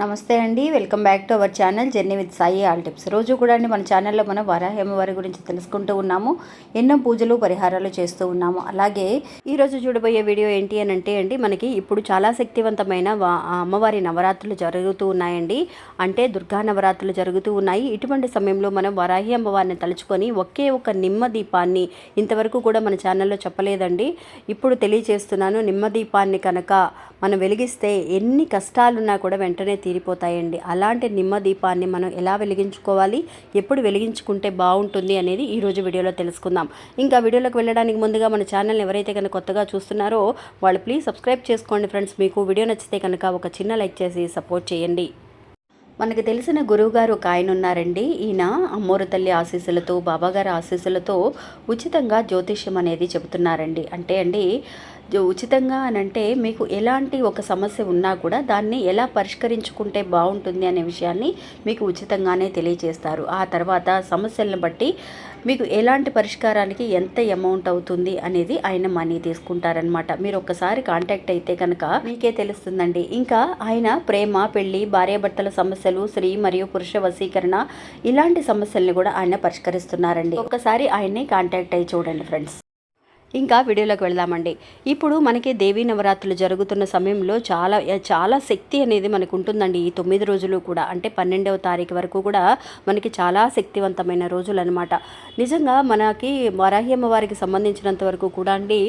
నమస్తే అండి welcome back to our channel journey with Sai all tips. రోజు కూడా అండి మన ఛానల్లో మనం వరాహేమవారి గురించి తెలుసుకుంటూ ఉన్నాము ఎన్నో పూజలు పరిహారాలు చేస్తూ ఉన్నాము. అలాగే ఈరోజు చూడబోయే వీడియో ఏంటి అని అంటే అండి మనకి ఇప్పుడు చాలా శక్తివంతమైన అమ్మవారి నవరాత్రులు జరుగుతూ ఉన్నాయండి. అంటే దుర్గా నవరాత్రులు జరుగుతూ ఉన్నాయి. ఇటువంటి సమయంలో మనం వరాహి అమ్మవారిని తలుచుకొని ఒకే ఒక నిమ్మ దీపాన్ని ఇంతవరకు కూడా మన ఛానల్లో చెప్పలేదండి. ఇప్పుడు తెలియచేస్తున్నాను నిమ్మ దీపాన్ని కనుక మనం వెలిగిస్తే ఎన్ని కష్టాలున్నా కూడా వెంటనే తీరిపోతాయండి. అలాంటి నిమ్మ దీపాన్ని మనం ఎలా వెలిగించుకోవాలి? ఎప్పుడు వెలిగించుకుంటే బాగుంటుంది అనేది ఈరోజు వీడియోలో తెలుసుకుందాం. ఇంకా వీడియోలోకి వెళ్ళడానికి ముందుగా మన ఛానల్ని ఎవరైతే కనుక కొత్తగా చూస్తున్నారో వాళ్ళు ప్లీజ్ సబ్స్క్రైబ్ చేసుకోండి ఫ్రెండ్స్. మీకు వీడియో నచ్చితే కనుక ఒక చిన్న లైక్ చేసి సపోర్ట్ చేయండి. మనకు తెలిసిన గురువుగారు ఒక ఆయన ఉన్నారండి. ఈయన అమ్మోరు తల్లి ఆశీస్సులతో బాబాగారి ఆశీస్సులతో ఉచితంగా జ్యోతిష్యం అనేది చెబుతున్నారండి. అంటే అండి ఉచితంగా అని అంటే మీకు ఎలాంటి ఒక సమస్య ఉన్నా కూడా దాన్ని ఎలా పరిష్కరించుకుంటే బాగుంటుంది అనే విషయాన్ని మీకు ఉచితంగానే తెలియజేస్తారు. ఆ తర్వాత సమస్యలను బట్టి మీకు ఎలాంటి పరిష్కారానికి ఎంత అమౌంట్ అవుతుంది అనేది ఆయన మనీ తీసుకుంటారనమాట మీరు ఒక్కసారి కాంటాక్ట్ అయితే కనుక మీకే తెలుస్తుందండి. ఇంకా ఆయన ప్రేమ పెళ్ళి భార్యాభర్తల సమస్యలు స్త్రీ మరియు పురుష వశీకరణ ఇలాంటి సమస్యల్ని కూడా ఆయన పరిష్కరిస్తున్నారండి. ఒక్కసారి ఆయన్ని కాంటాక్ట్ అయ్యి చూడండి ఫ్రెండ్స్. ఇంకా వీడియోలోకి వెళ్దామండి. ఇప్పుడు మనకి దేవీ నవరాత్రులు జరుగుతున్న సమయంలో చాలా చాలా శక్తి అనేది మనకు ఉంటుందండి ఈ తొమ్మిది రోజులు కూడా. అంటే పన్నెండవ తారీఖు వరకు కూడా మనకి చాలా శక్తివంతమైన రోజులు అనమాట నిజంగా మనకి వరాహి అమ్మవారికి సంబంధించినంత వరకు కూడా అండి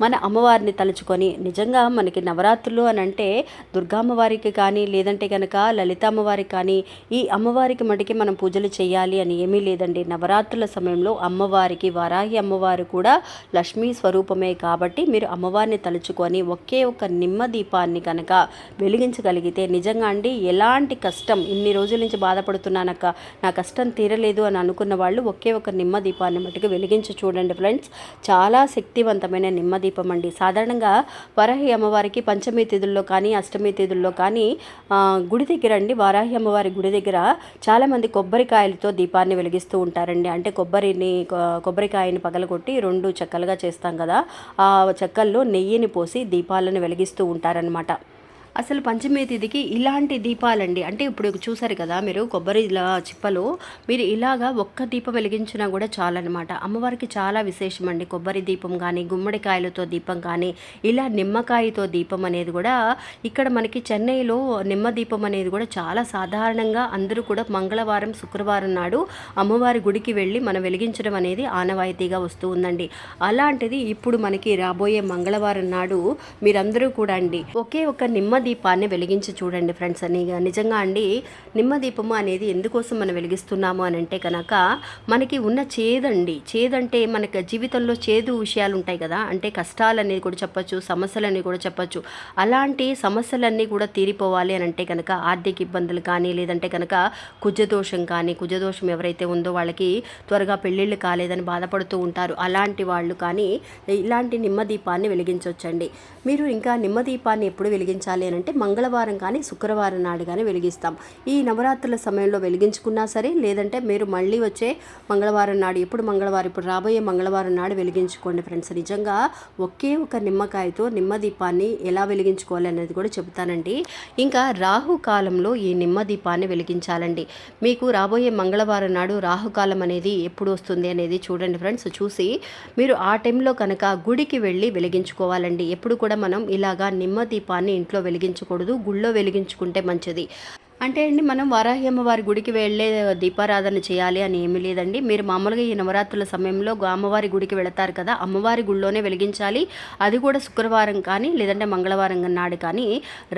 మన అమ్మవారిని తలుచుకొని నిజంగా మనకి నవరాత్రులు అని అంటే దుర్గా అమ్మవారికి కానీ లేదంటే కనుక లలిత అమ్మవారికి కానీ ఈ అమ్మవారికి మటుకి మనం పూజలు చేయాలి అని ఏమీ లేదండి. నవరాత్రుల సమయంలో అమ్మవారికి వరాహి అమ్మవారు కూడా లక్ష్మీ స్వరూపమే కాబట్టి మీరు అమ్మవారిని తలుచుకొని ఒకే ఒక నిమ్మ దీపాన్ని కనుక వెలిగించగలిగితే నిజంగా అండి ఎలాంటి కష్టం? ఇన్ని రోజుల నుంచి బాధపడుతున్నానక్క. నా కష్టం తీరలేదు అని అనుకున్న వాళ్ళు ఒకే ఒక నిమ్మ దీపాన్ని మటుకు వెలిగించి చూడండి ఫ్రెండ్స్. చాలా శక్తివంతమైన నిమ్మ దీపం అండి. సాధారణంగా వరాహి అమ్మవారికి పంచమి తిథుల్లో కానీ అష్టమి తిథుల్లో కానీ గుడి దగ్గర అండి వారాహి అమ్మవారి గుడి దగ్గర చాలామంది కొబ్బరికాయలతో దీపాన్ని వెలిగిస్తూ ఉంటారండి. అంటే కొబ్బరిని కొబ్బరికాయని పగలగొట్టి రెండు చెక్కలుగా చేస్తాం కదా. ఆ చెక్కల్లో నెయ్యిని పోసి దీపాలను వెలిగిస్తూ ఉంటారనమాట అసలు పంచమి తిథికి ఇలాంటి దీపాలండి. అంటే ఇప్పుడు చూసారు కదా మీరు కొబ్బరి ఇలా చిప్పలో మీరు ఇలాగా ఒక్క దీపం వెలిగించినా కూడా చాలన్నమాట. అమ్మవారికి చాలా విశేషం అండి కొబ్బరి దీపం కానీ గుమ్మడికాయలతో దీపం కానీ ఇలా నిమ్మకాయతో దీపం అనేది కూడా ఇక్కడ మనకి చెన్నైలో నిమ్మ దీపం అనేది కూడా చాలా సాధారణంగా అందరూ కూడా మంగళవారం శుక్రవారం నాడు అమ్మవారి గుడికి వెళ్ళి మనం వెలిగించడం అనేది ఆనవాయితీగా వస్తూ ఉందండి. అలాంటిది ఇప్పుడు మనకి రాబోయే మంగళవారం నాడు మీరందరూ కూడా అండి ఒకే ఒక నిమ్మ దీపాన్ని వెలిగించి చూడండి ఫ్రెండ్స్ అని. నిజంగా అండి నిమ్మదీపము అనేది ఎందుకోసం మనం వెలిగిస్తున్నాము అని అంటే కనుక మనకి ఉన్న చేదండి. చేదంటే మనకి జీవితంలో చేదు విషయాలు ఉంటాయి కదా. అంటే కష్టాలు అనేది కూడా చెప్పచ్చు సమస్యలని కూడా చెప్పొచ్చు. అలాంటి సమస్యలన్నీ కూడా తీరిపోవాలి అని అంటే కనుక ఆర్థిక ఇబ్బందులు కానీ లేదంటే కనుక కుజదోషం కానీ కుజదోషం ఎవరైతే ఉందో వాళ్ళకి త్వరగా పెళ్ళిళ్ళు కాలేదని బాధపడుతూ ఉంటారు. అలాంటి వాళ్ళు కానీ ఇలాంటి నిమ్మదీపాన్ని వెలిగించవచ్చండి మీరు ఇంకా నిమ్మదీపాన్ని ఎప్పుడు వెలిగించాలి అని మంగళవారం కానీ శుక్రవారం నాడు కానీ వెలిగిస్తాం. ఈ నవరాత్రుల సమయంలో వెలిగించుకున్నా సరే లేదంటే మీరు మళ్ళీ వచ్చే మంగళవారం నాడు ఎప్పుడు మంగళవారం ఇప్పుడు రాబోయే మంగళవారం నాడు వెలిగించుకోండి ఫ్రెండ్స్. నిజంగా ఒకే ఒక నిమ్మకాయతో నిమ్మ దీపాన్ని ఎలా వెలిగించుకోవాలి అనేది కూడా చెబుతానండి. ఇంకా రాహు కాలంలో ఈ నిమ్మ దీపాన్ని వెలిగించాలండి. మీకు రాబోయే మంగళవారం నాడు రాహుకాలం అనేది ఎప్పుడు వస్తుంది అనేది చూడండి ఫ్రెండ్స్. చూసి మీరు ఆ టైంలో కనుక గుడికి వెళ్ళి వెలిగించుకోవాలండి. ఎప్పుడు కూడా మనం ఇలాగా నిమ్మ దీపాన్ని ఇంట్లో వెలిగించకూడదు గుళ్ళో వెలిగించుకుంటే మంచిది. అంటే అండి మనం వారాహి అమ్మవారి గుడికి వెళ్ళే దీపారాధన చేయాలి అని ఏమీ లేదండి. మీరు మామూలుగా ఈ నవరాత్రుల సమయంలో అమ్మవారి గుడికి వెళతారు కదా అమ్మవారి గుడిలోనే వెలిగించాలి. అది కూడా శుక్రవారం కానీ లేదంటే మంగళవారం నాడు కానీ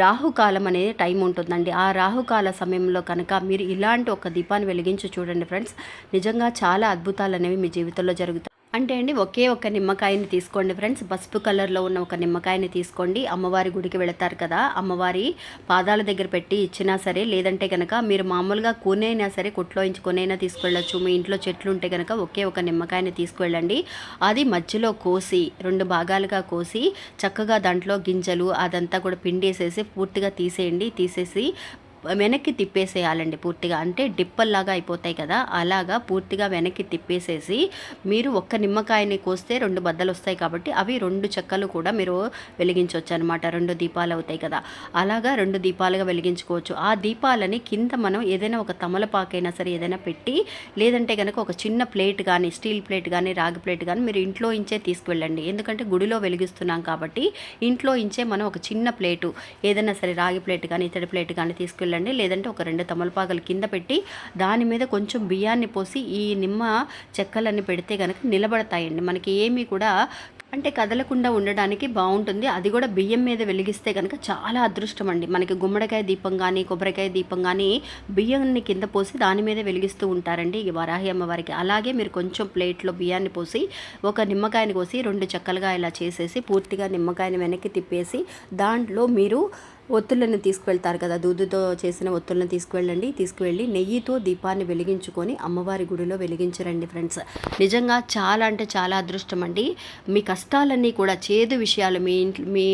రాహుకాలం అనేది టైం ఉంటుందండి. ఆ రాహుకాల సమయంలో కనుక మీరు ఇలాంటి ఒక దీపాన్ని వెలిగించి చూడండి ఫ్రెండ్స్. నిజంగా చాలా అద్భుతాలు అనేవి మీ జీవితంలో జరుగుతాయి. అంటే అండి ఒకే ఒక నిమ్మకాయని తీసుకోండి ఫ్రెండ్స్. పసుపు కలర్లో ఉన్న ఒక నిమ్మకాయని తీసుకోండి. అమ్మవారి గుడికి వెళతారు కదా అమ్మవారి పాదాల దగ్గర పెట్టి ఇచ్చినా సరే లేదంటే కనుక మీరు మామూలుగా కొనైనా సరే కొట్లో ఇంచి కొనైనా తీసుకెళ్ళచ్చు. మీ ఇంట్లో చెట్లు ఉంటే కనుక ఒకే ఒక నిమ్మకాయని తీసుకువెళ్ళండి అది మధ్యలో కోసి రెండు భాగాలుగా కోసి చక్కగా దాంట్లో గింజలు అదంతా కూడా పిండేసేసి పూర్తిగా తీసేయండి. తీసేసి వెనక్కి తిప్పేసేయాలండి పూర్తిగా. అంటే డిప్పల్లాగా అయిపోతాయి కదా అలాగా పూర్తిగా వెనక్కి తిప్పేసేసి మీరు ఒక్క నిమ్మకాయని కోస్తే రెండు బద్దలు వస్తాయి కాబట్టి అవి రెండు చెక్కలు కూడా మీరు వెలిగించవచ్చు అనమాట రెండు దీపాలు అవుతాయి కదా అలాగా రెండు దీపాలుగా వెలిగించుకోవచ్చు. ఆ దీపాలని కింద మనం ఏదైనా ఒక తమలపాకైనా సరే ఏదైనా పెట్టి లేదంటే కనుక ఒక చిన్న ప్లేట్ కానీ స్టీల్ ప్లేట్ కానీ రాగి ప్లేట్ కానీ మీరు ఇంట్లో ఇంచే తీసుకువెళ్ళండి. ఎందుకంటే గుడిలో వెలిగిస్తున్నాం కాబట్టి ఇంట్లో ఇంచే మనం ఒక చిన్న ప్లేటు ఏదైనా సరే రాగి ప్లేట్ కానీ ఇతడి ప్లేట్ కానీ తీసుకెళ్ళండి లేదంటే ఒక రెండు తమలపాకులు కింద పెట్టి దాని మీద కొంచెం బియ్యాన్ని పోసి ఈ నిమ్మ చెక్కలన్నీ పెడితే కనుక నిలబడతాయండి. మనకి ఏమీ కూడా అంటే కదలకుండా ఉండడానికి బాగుంటుంది. అది కూడా బియ్యం మీద వెలిగిస్తే కనుక చాలా అదృష్టం అండి. మనకి గుమ్మడికాయ దీపం కానీ కొబ్బరికాయ దీపం కానీ బియ్యాన్ని కింద పోసి దాని మీద వెలిగిస్తూ ఉంటారండి ఈ వరాహి అమ్మవారికి. అలాగే మీరు కొంచెం ప్లేట్లో బియ్యాన్ని పోసి ఒక నిమ్మకాయని కోసి రెండు చెక్కలుగా ఇలా చేసేసి పూర్తిగా నిమ్మకాయని వెనక్కి తిప్పేసి దాంట్లో మీరు ఒత్తులను తీసుకువెళ్తారు కదా. దూదుతో చేసిన ఒత్తులను తీసుకువెళ్ళండి తీసుకువెళ్ళి నెయ్యితో దీపాన్ని వెలిగించుకొని అమ్మవారి గుడిలో వెలిగించరండి ఫ్రెండ్స్. నిజంగా చాలా అంటే చాలా అదృష్టం అండి. మీ కష్టాలన్నీ కూడా చేదు విషయాలు మీ మీ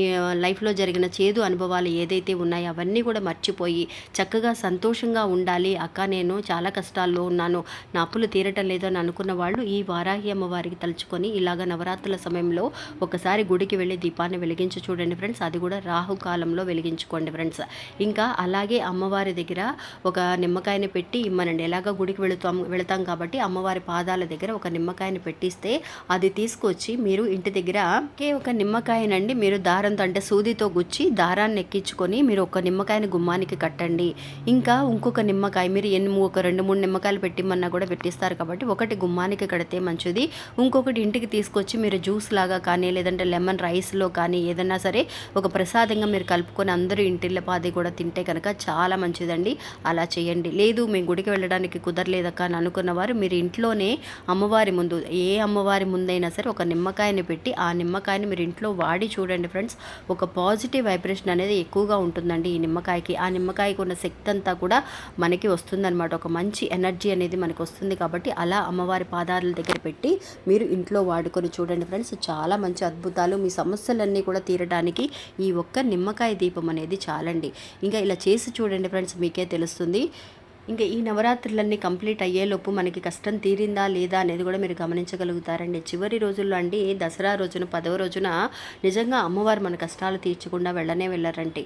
లైఫ్లో జరిగిన చేదు అనుభవాలు ఏదైతే ఉన్నాయో అవన్నీ కూడా మర్చిపోయి చక్కగా సంతోషంగా ఉండాలి. అక్క నేను చాలా కష్టాల్లో ఉన్నాను. నా అప్పులు తీరటం లేదని అని అనుకున్న వాళ్ళు ఈ వారాహి అమ్మవారికి తలుచుకొని ఇలాగ నవరాత్రుల సమయంలో ఒకసారి గుడికి వెళ్ళి దీపాన్ని వెలిగించి చూడండి ఫ్రెండ్స్. అది కూడా రాహుకాలంలో వెలిగించు ఉంచుకోండి ఫ్రెండ్స్. ఇంకా అలాగే అమ్మవారి దగ్గర ఒక నిమ్మకాయని పెట్టి ఇమ్మనండి ఎలాగ గుడికి వెళుతాం వెళతాం కాబట్టి అమ్మవారి పాదాల దగ్గర ఒక నిమ్మకాయని పెట్టిస్తే అది తీసుకొచ్చి మీరు ఇంటి దగ్గర ఒకే ఒక నిమ్మకాయనండి. మీరు దారంతో అంటే సూదితో గుచ్చి దారాన్ని ఎక్కించుకొని మీరు ఒక నిమ్మకాయని గుమ్మానికి కట్టండి. ఇంకా ఇంకొక నిమ్మకాయ మీరు ఎన్ని ఒక రెండు మూడు నిమ్మకాయలు పెట్టిమన్నా కూడా పెట్టిస్తారు కాబట్టి ఒకటి గుమ్మానికి కడితే మంచిది. ఇంకొకటి ఇంటికి తీసుకొచ్చి మీరు జ్యూస్ లాగా కానీ లేదంటే లెమన్ రైస్లో కానీ ఏదన్నా సరే ఒక ప్రసాదంగా మీరు కలుపుకొని అందరూ అందరూ ఇంటిల్లపాది కూడా తింటే కనుక చాలా మంచిదండి. అలా చేయండి. లేదు మేము గుడికి వెళ్ళడానికి కుదరలేదక్క అని అనుకున్న వారు మీరు ఇంట్లోనే అమ్మవారి ముందు ఏ అమ్మవారి ముందైనా సరే ఒక నిమ్మకాయని పెట్టి ఆ నిమ్మకాయని మీరు ఇంట్లో వాడి చూడండి ఫ్రెండ్స్. ఒక పాజిటివ్ వైబ్రేషన్ అనేది ఎక్కువగా ఉంటుందండి ఈ నిమ్మకాయకి. ఆ నిమ్మకాయకి ఉన్న శక్తి అంతా కూడా మనకి వస్తుందన్నమాట. ఒక మంచి ఎనర్జీ అనేది మనకు వస్తుంది కాబట్టి అలా అమ్మవారి పాదాల దగ్గర పెట్టి మీరు ఇంట్లో వాడుకొని చూడండి ఫ్రెండ్స్. చాలా మంచి అద్భుతాలు. మీ సమస్యలన్నీ కూడా తీరడానికి ఈ ఒక్క నిమ్మకాయ దీపం అనేది అనేది చాలండి. ఇంకా ఇలా చేసి చూడండి ఫ్రెండ్స్ మీకే తెలుస్తుంది. ఇంకా ఈ నవరాత్రులన్నీ కంప్లీట్ అయ్యేలోపు మనకి కష్టం తీరిందా లేదా అనేది కూడా మీరు గమనించగలుగుతారండి. చివరి రోజుల్లో అండి దసరా రోజున పదవ రోజున నిజంగా అమ్మవారు మన కష్టాలు తీర్చకుండా వెళ్ళనే వెళ్ళారండి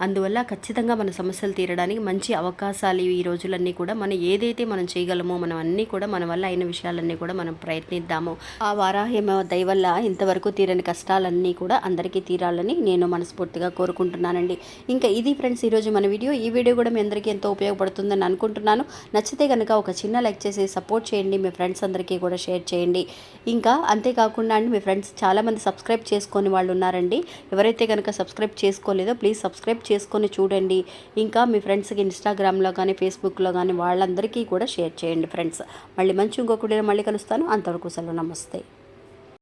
అందువల్ల ఖచ్చితంగా మన సమస్యలు తీరడానికి మంచి అవకాశాలు ఈ రోజులన్నీ కూడా మనం ఏదైతే మనం చేయగలమో మనం అన్నీ కూడా మన వల్ల అయిన విషయాలన్నీ కూడా మనం ప్రయత్నిద్దాము. ఆ వారాహ్యమ దయవల్ల ఇంతవరకు తీరని కష్టాలన్నీ కూడా అందరికీ తీరాలని నేను మనస్ఫూర్తిగా కోరుకుంటున్నానండి. ఇంకా ఇది ఫ్రెండ్స్ ఈరోజు మన వీడియో. ఈ వీడియో కూడా మీ అందరికీ ఎంతో ఉపయోగపడుతుందని అనుకుంటున్నాను. నచ్చితే కనుక ఒక చిన్న లైక్ చేసి సపోర్ట్ చేయండి. మీ ఫ్రెండ్స్ అందరికీ కూడా షేర్ చేయండి. ఇంకా అంతేకాకుండా అండి మీ ఫ్రెండ్స్ చాలామంది సబ్స్క్రైబ్ చేసుకొని వాళ్ళు ఉన్నారండి. ఎవరైతే కనుక సబ్స్క్రైబ్ చేసుకోలేదో ప్లీజ్ సబ్స్క్రైబ్ చేసుకొని చూడండి. ఇంకా మీ ఫ్రెండ్స్కి ఇన్స్టాగ్రామ్లో కానీ ఫేస్బుక్లో కానీ వాళ్ళందరికీ కూడా షేర్ చేయండి ఫ్రెండ్స్. మళ్ళీ మంచి ఇంకొకటి మళ్ళీ కలుస్తాను. అంతవరకు సెలవు. నమస్తే.